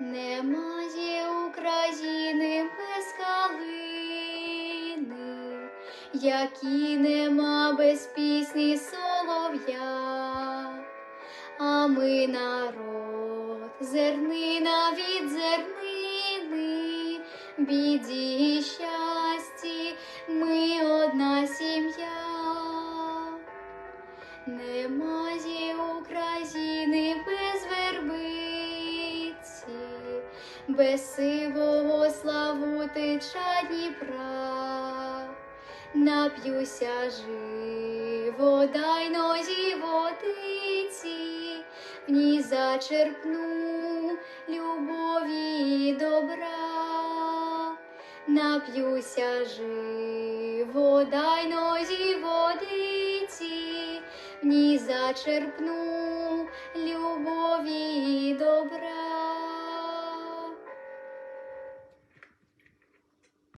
Немає України без калини, як і нема без пісні солов'я. А ми народ, зернина від зернини, біді і щасті, ми одна сім'я. Немає без сивого славутича Дніпра. Нап'юся живо, нозі водиці, в ній зачерпну любові і добра. Нап'юся живо, нозі водиці, в ній зачерпну любові і